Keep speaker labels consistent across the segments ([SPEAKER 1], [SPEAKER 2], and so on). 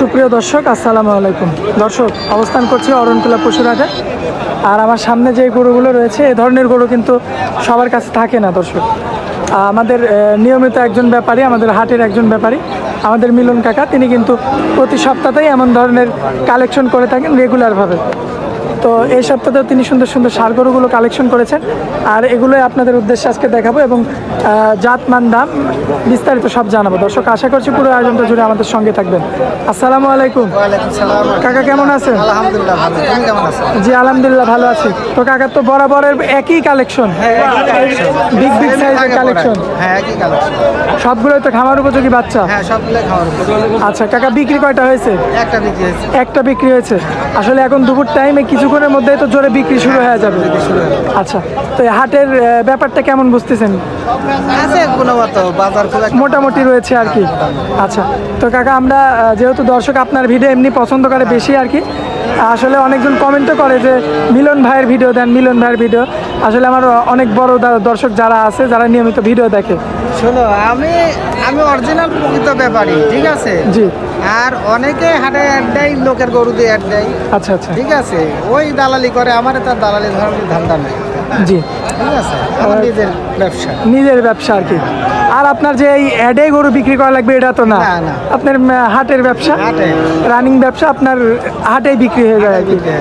[SPEAKER 1] সুপ্রিয় দর্শক, আসসালামু আলাইকুম। দর্শক, অবস্থান করছি পশুর পশুরহাটে আর আমার সামনে যে গরুগুলো রয়েছে, এ ধরনের গরু কিন্তু সবার কাছে থাকে না, দর্শক। আমাদের নিয়মিত একজন ব্যাপারী, আমাদের হাটের একজন ব্যাপারী, আমাদের মিলন কাকা, তিনি কিন্তু প্রতি সপ্তাহতেই এমন ধরনের কালেকশন করে থাকেন রেগুলারভাবে তো এই সপ্তাহেও তিনি সুন্দর সুন্দর সার গরুগুলো কালেকশন করেছেন। আর এগুলোই আপনাদের উদ্দেশ্যে আজকে দেখাবো এবং আহ, জাত মান দাম বিস্তারিত সব জানাব। দর্শক আশা করছি পুরো আয়োজনটা জুড়ে আমাদের সঙ্গে থাকবেন। আসসালামু আলাইকুম। কাকা কেমন আছেন? জি আলহামদুলিল্লাহ ভালো আছি। তো কাকা তো বরাবরের একই কালেকশন বিগ বিগ সাইজের কালেকশন সবগুলোই তো খামার উপযোগী বাচ্চা?
[SPEAKER 2] হ্যাঁ।
[SPEAKER 1] আচ্ছা কাকা বিক্রি কয়টা হয়েছে?
[SPEAKER 2] একটা বিক্রি হয়েছে।
[SPEAKER 1] আসলে এখন দুপুর টাইমে কিছুক্ষণের মধ্যেই তো জোরে বিক্রি শুরু হয়ে যাবে। আচ্ছা তো এই হাটের ব্যাপারটা কেমন বুঝতেছেন?
[SPEAKER 2] আছে গুণগত বাজার
[SPEAKER 1] মোটামুটি রয়েছে আর কি। আচ্ছা তো কাকা আমরা যেহেতু দর্শক আপনার ভিডিও এমনি পছন্দ করে বেশি আর কি আসলে অনেকজন কমেন্টও করে যে মিলন ভাইয়ের ভিডিও দেন মিলন ভাইয়ের ভিডিও। আসলে আমার অনেক বড় দর্শক যারা আছে যারা নিয়মিত ভিডিও দেখে।
[SPEAKER 2] শোনো আমি আমি অরিজিনাল প্রকৃত ব্যাপারী ঠিক আছে?
[SPEAKER 1] জি।
[SPEAKER 2] আর অনেকে হাটে অ্যাড দেয় লোকের গরু দিয়ে অ্যাড দেয়।
[SPEAKER 1] আচ্ছা আচ্ছা।
[SPEAKER 2] ঠিক আছে? ওই দালালি করে আমার তার দালালি ধরনের ধান্দা নেই।
[SPEAKER 1] জি।
[SPEAKER 2] ঠিক আছে? আমার নিজের ব্যবসা।
[SPEAKER 1] নিজের ব্যবসা আর কি। আর আপনার যে এই অ্যাডে গরু বিক্রি করা লাগবে এটা তো না। আপনার হাটের ব্যবসা?
[SPEAKER 2] হাটে।
[SPEAKER 1] রানিং ব্যবসা আপনার হাটেই বিক্রি হয়ে যায় আর কি।
[SPEAKER 2] বিক্রি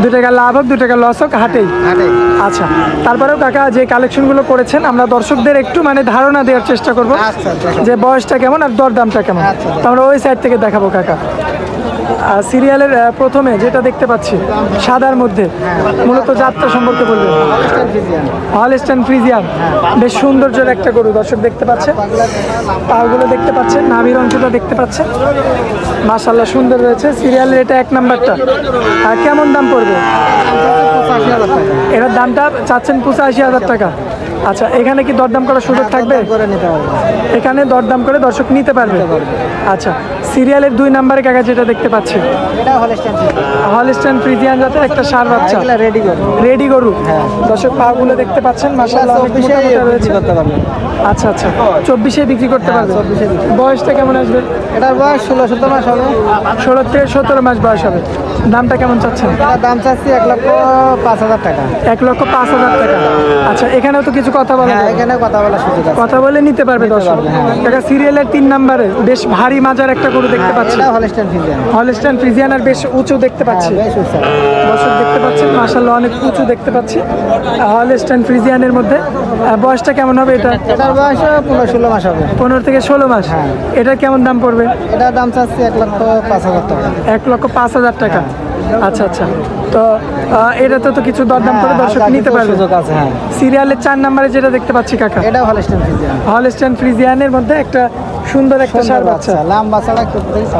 [SPEAKER 1] দু টাকা লাভ হোক দু টাকা লস হোক হাটেই।
[SPEAKER 2] হাটে
[SPEAKER 1] আচ্ছা তারপরেও কাকা যে কালেকশনগুলো করেছেন আমরা দর্শকদের একটু মানে ধারণা দেওয়ার চেষ্টা করব
[SPEAKER 2] আচ্ছা,
[SPEAKER 1] যে বয়সটা কেমন আর দরদামটা কেমন।
[SPEAKER 2] আচ্ছা,
[SPEAKER 1] তো আমরা ওই সাইড থেকে দেখাবো কাকা। সিরিয়ালের প্রথমে যেটা দেখতে পাচ্ছি, সাদার মধ্যে, মূলত যাত্রা সম্পর্কে বলবেন হলস্টান ফ্রিজিয়ান, বেশ সৌন্দর্যের একটা গরু, দর্শক দেখতে পাচ্ছেন পাগুলো দেখতে পাচ্ছেন নাভির অংশটা দেখতে পাচ্ছেন মাশাল্লাহ সুন্দর রয়েছে, সিরিয়ালের এটা এক নাম্বারটা। আর কেমন দাম পড়বে? এটার দামটা চাচ্ছেন পঁচাশি হাজার টাকা। আচ্ছা এখানে কি দরদাম করার সুযোগ থাকবে?
[SPEAKER 2] করে নিতে
[SPEAKER 1] এখানে দরদাম করে দর্শক নিতে পারবে? আচ্ছা সিরিয়ালের দুই নাম্বারে কাকা যেটা দেখতে পাচ্ছি।
[SPEAKER 2] এটা হলস্টাইন
[SPEAKER 1] হলস্টাইন ফ্রিজিয়ান। জাতের একটা সার বাচ্চা।
[SPEAKER 2] রেডি করে
[SPEAKER 1] রেডি গরু। দর্শক পাগুলো দেখতে পাচ্ছেন রয়েছে।
[SPEAKER 2] করতে পারবে।
[SPEAKER 1] আচ্ছা আচ্ছা চব্বিশে বিক্রি করতে
[SPEAKER 2] হ্যাঁ,
[SPEAKER 1] পারবে।
[SPEAKER 2] 24
[SPEAKER 1] বয়সটা কেমন আসবে?
[SPEAKER 2] এটার বয়স ষোলো সতেরো মাস হবে।
[SPEAKER 1] ষোলো থেকে সতেরো মাস বয়স হবে। দামটা কেমন চাচ্ছেন?
[SPEAKER 2] দাম চাচ্ছি এক লক্ষ পাঁচ হাজার টাকা।
[SPEAKER 1] এক লক্ষ পাঁচ হাজার টাকা। আচ্ছা এখানেও তো কিছু কথা বলা
[SPEAKER 2] হ্যাঁ এখানে কথা বলার সুযোগ
[SPEAKER 1] কথা বলে নিতে পারবে দর্শক।
[SPEAKER 2] হ্যাঁ।
[SPEAKER 1] দেখা সিরিয়ালের তিন নাম্বারে বেশ ভারী মাজার একটা গরু দেখতে পাচ্ছি।
[SPEAKER 2] এটা হলস্টাইন ফিজিয়ান
[SPEAKER 1] হলস্টাইন ফ্রিজিয়ান আর বেশ উঁচু দেখতে পাচ্ছি।
[SPEAKER 2] হ্যাঁ
[SPEAKER 1] দর্শক দেখতে পাচ্ছেন মাসাল্লাহ অনেক উঁচু দেখতে পাচ্ছি। হলস্টাইন ফ্রিজিয়ানের মধ্যে। বয়সটা কেমন হবে এটা?
[SPEAKER 2] এটার বয়স পনেরো ষোলো মাস হবে।
[SPEAKER 1] পনেরো থেকে ষোলো মাস।
[SPEAKER 2] হ্যাঁ।
[SPEAKER 1] এটার কেমন দাম পড়বে?
[SPEAKER 2] এটার দাম চাচ্ছি এক লক্ষ পাঁচ হাজার টাকা।
[SPEAKER 1] এক লক্ষ পাঁচ হাজার টাকা। আচ্ছা আচ্ছা। তো এটাতে তো কিছু দরদাম করে
[SPEAKER 2] হ্যাঁ,
[SPEAKER 1] দর্শক নিতে পারবে।
[SPEAKER 2] সুযোগ আছে হ্যাঁ।
[SPEAKER 1] সিরিয়ালের চার নাম্বারে যেটা দেখতে পাচ্ছি কাকা।
[SPEAKER 2] এটা হলস্টেন ফ্রিজিয়ান।
[SPEAKER 1] হলস্টেন ফ্রিজিয়ানের মধ্যে একটা সুন্দর একটা সার বাচ্চা
[SPEAKER 2] লাম্বা ছাড়া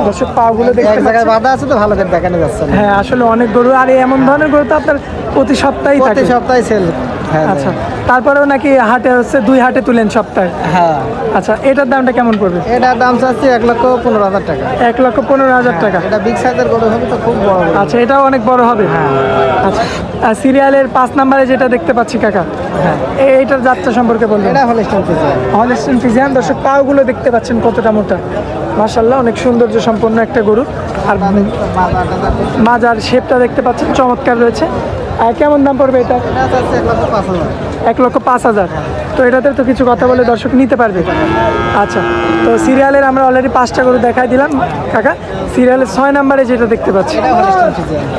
[SPEAKER 1] দর্শক পাগুলো দেখতে
[SPEAKER 2] জায়গায় বাধা আছে তো ভালো করে দেখানো যাচ্ছে
[SPEAKER 1] হ্যাঁ আসলে অনেক গরু আর এমন ধরনের গরু তো আপনার প্রতি সপ্তাহে
[SPEAKER 2] প্রতি সপ্তাহে সেল হ্যাঁ।
[SPEAKER 1] আচ্ছা তারপরেও নাকি হাটে হচ্ছে দুই হাটে তুলেন সপ্তাহে?
[SPEAKER 2] হ্যাঁ।
[SPEAKER 1] আচ্ছা এটার দামটা কেমন পড়বে?
[SPEAKER 2] এটার দাম চাচ্ছি এক লক্ষ পনেরো হাজার টাকা।
[SPEAKER 1] এক লক্ষ পনেরো হাজার টাকা।
[SPEAKER 2] এটা বিগ সাইজের গরু হবে তো খুব বড়
[SPEAKER 1] আচ্ছা এটাও অনেক বড় হবে? আচ্ছা আর সিরিয়ালের পাঁচ নাম্বারে যেটা দেখতে পাচ্ছি কাকা হ্যাঁ। এইটার যাত্রা সম্পর্কে বলবেন।
[SPEAKER 2] এটা হলস্টাইন ফিজিয়ান
[SPEAKER 1] হলস্টেন ফিজিয়ান দর্শক পাগুলো দেখতে পাচ্ছেন কতটা মোটা। মাশাল্লাহ অনেক সৌন্দর্য সম্পন্ন একটা গরু। আর মাজার শেপটা দেখতে পাচ্ছেন চমৎকার রয়েছে। আর কেমন দাম পড়বে এটা?
[SPEAKER 2] এক লক্ষ পাঁচ হাজার।
[SPEAKER 1] তো এটাতে তো কিছু কথা বলে দর্শক নিতে পারবে। আচ্ছা তো সিরিয়ালের আমরা অলরেডি পাঁচটা গরু দেখাই দিলাম। কাকা সিরিয়ালের ছয় নাম্বারে যেটা দেখতে পাচ্ছি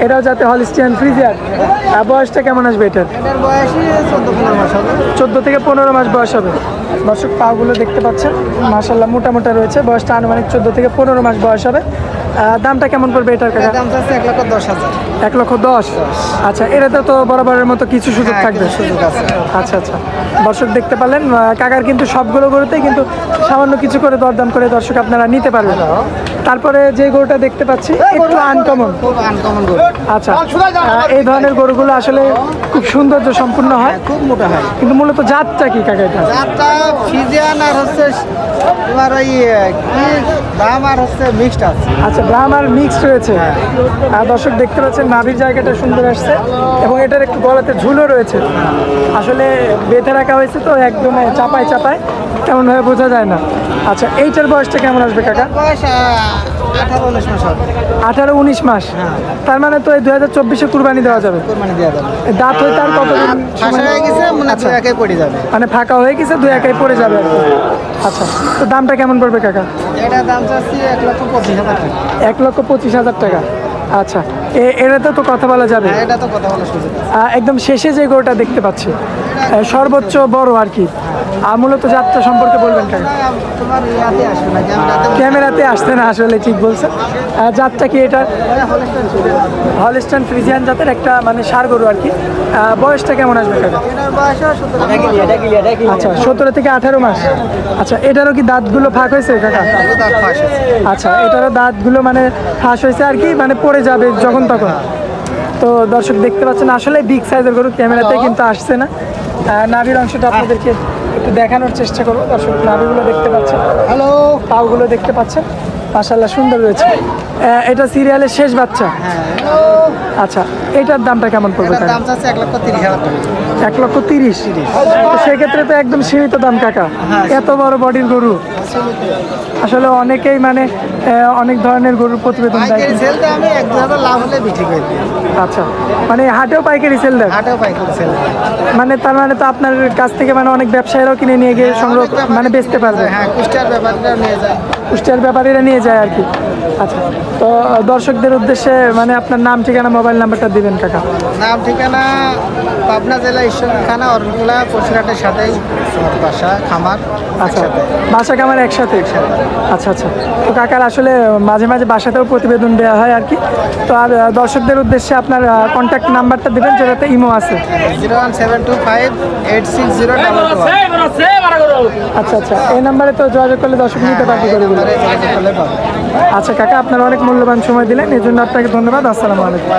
[SPEAKER 1] এটাও যাতে হলিস্টিয়ান ফ্রিজিয়ার আর বয়সটা কেমন আসবে এটার?
[SPEAKER 2] চোদ্দ
[SPEAKER 1] থেকে পনেরো মাস বয়স হবে। দর্শক পাগুলো দেখতে পাচ্ছেন। মাসাল্লাহ মোটা মোটা রয়েছে। বয়সটা আনুমানিক চোদ্দ থেকে পনেরো মাস বয়স হবে। দামটা কেমন পড়বে এটার কাকা?
[SPEAKER 2] দাম চাচ্ছি এক লক্ষ দশ হাজার।
[SPEAKER 1] এক লক্ষ দশ? আচ্ছা এটাতে তো বরাবরের মতো কিছু সুযোগ
[SPEAKER 2] হ্যাঁ,
[SPEAKER 1] থাকবে।
[SPEAKER 2] সুযোগ আছে।
[SPEAKER 1] আচ্ছা আচ্ছা। দর্শক দেখতে পারলেন কাকার কিন্তু সবগুলো গরুতেই কিন্তু সামান্য কিছু করে দরদাম করে দর্শক আপনারা নিতে পারবেন। তারপরে যে গরুটা দেখতে পাচ্ছি একটু আনকমন।
[SPEAKER 2] খুব আনকমন গরু।
[SPEAKER 1] আচ্ছা এই ধরনের গরুগুলো আসলে খুব সৌন্দর্য সম্পূর্ণ হয়
[SPEAKER 2] খুব মোটা হয়।
[SPEAKER 1] কিন্তু মূলত জাতটা কি কাকা এটা?
[SPEAKER 2] যারটা ফিজিয়ান আর হচ্ছে তোমার ওই দাম আর হচ্ছে মিক্সড আছে।
[SPEAKER 1] আচ্ছা ব্রাহ্মার মিক্স রয়েছে। আর দর্শক দেখতে পাচ্ছেন নাভির জায়গাটা সুন্দর আসছে এবং এটার একটু গলাতে ঝুলও রয়েছে। আসলে বেঁধে রাখা হয়েছে তো একদম চাপায় চাপায় তেমন ভাবে বোঝা যায় না। আচ্ছা এইটার বয়সটা কেমন আসবে কাকা?
[SPEAKER 2] আঠারো উনিশ মাস
[SPEAKER 1] মাস। তার মানে তো এই দুই হাজার চব্বিশে কুরবানি দেওয়া যাবে। দাঁত হয়ে তার
[SPEAKER 2] হয়ে মনে
[SPEAKER 1] আচ্ছা। মানে ফাঁকা হয়ে গেছে দুই একাই পড়ে যাবে আচ্ছা তো দামটা কেমন পড়বে কাকা?
[SPEAKER 2] এটা দাম চাচ্ছি এক লক্ষ পঁচিশ হাজার টাকা।
[SPEAKER 1] এক লক্ষ পঁচিশ হাজার টাকা। আচ্ছা এটাতে তো কথা বলা যাবে।
[SPEAKER 2] হ্যাঁ এটা তো কথা সুযোগ
[SPEAKER 1] একদম শেষে যে গরুটা দেখতে পাচ্ছি সর্বোচ্চ বড় আর কি। আর মূলত যাত্রা সম্পর্কে বলবেন
[SPEAKER 2] ক্যামেরাতে
[SPEAKER 1] আসতে না আসলে ঠিক বলছেন। আহ, জাতটা কি এটা? হলস্টান ফ্রিজিয়ান জাতের একটা মানে সার গরু আর কি। বয়সটা কেমন আসবে আচ্ছা সতেরো থেকে আঠারো মাস। আচ্ছা এটারও কি দাঁতগুলো ফাঁক হয়েছে কাকা। আচ্ছা এটারও দাঁতগুলো মানে ফাঁস হয়েছে আর কি মানে পড়ে যাবে যখন তখন তো দর্শক দেখতে পাচ্ছেন আসলে বিগ সাইজের গরু ক্যামেরাতে কিন্তু আসছে না। নাভির অংশটা আপনাদেরকে একটু দেখানোর চেষ্টা করব। দর্শক নাভিগুলো দেখতে পাচ্ছেন।
[SPEAKER 2] হ্যালো
[SPEAKER 1] পাওগুলো দেখতে পাচ্ছেন। মাসাল্লাহ সুন্দর রয়েছে। এটা সিরিয়ালের শেষ বাচ্চা। আচ্ছা এটার দামটা কেমন পড়বে
[SPEAKER 2] দাম এক লক্ষ তিরিশ হাজার টাকা।
[SPEAKER 1] এক লক্ষ তিরিশ। তো সেক্ষেত্রে তো একদম সীমিত দাম কাকা। এত বড় বডির গরু। আসলে অনেকেই মানে অনেক ধরনের গরুর প্রতিবেদন দেয়।
[SPEAKER 2] আমি এক হাজার লাভ হলে বিক্রি করে।
[SPEAKER 1] আচ্ছা। মানে হাটেও পাইকারি সেল দেন
[SPEAKER 2] হাটেও পাইকারি সেল
[SPEAKER 1] মানে তার মানে তো আপনার কাছ থেকে মানে অনেক ব্যবসায়ীরাও কিনে নিয়ে গিয়ে সংগ্রহ মানে বেচতে পারবে।
[SPEAKER 2] হ্যাঁ কুষ্টিয়ার ব্যাপারটা নিয়ে যায়।
[SPEAKER 1] কুষ্টিয়ার ব্যাপারীরা নিয়ে যায় আর কি। আচ্ছা। তো দর্শকদের উদ্দেশ্যে মানে আপনার নাম, ঠিকানা, মোবাইল নাম্বারটা দিবেন, কাকা।
[SPEAKER 2] নাম, ঠিকানা পাবনা জেলা ঈশ্বর ঈশ্বরখানা, অরণকুলা পশুরহাটের সাথেই। আমার বাসা খামার
[SPEAKER 1] আচ্ছা বাসা কামার একসাথে? আচ্ছা আচ্ছা। তো কাকার আসলে মাঝে মাঝে বাসাতেও প্রতিবেদন দেওয়া হয় আর কি। তো আর দর্শকদের উদ্দেশ্যে আপনার কন্ট্যাক্ট নাম্বারটা দেবেন যেটাতে ইমো আছে।
[SPEAKER 2] Zero one seven two five eight six zero
[SPEAKER 1] আচ্ছা আচ্ছা। এই নাম্বারে তো যোগাযোগ করলে দর্শক নিতে পারবে আচ্ছা কাকা আপনার অনেক মূল্যবান সময় দিলেন এই জন্য আপনাকে ধন্যবাদ। আসসালামু আলাইকুম।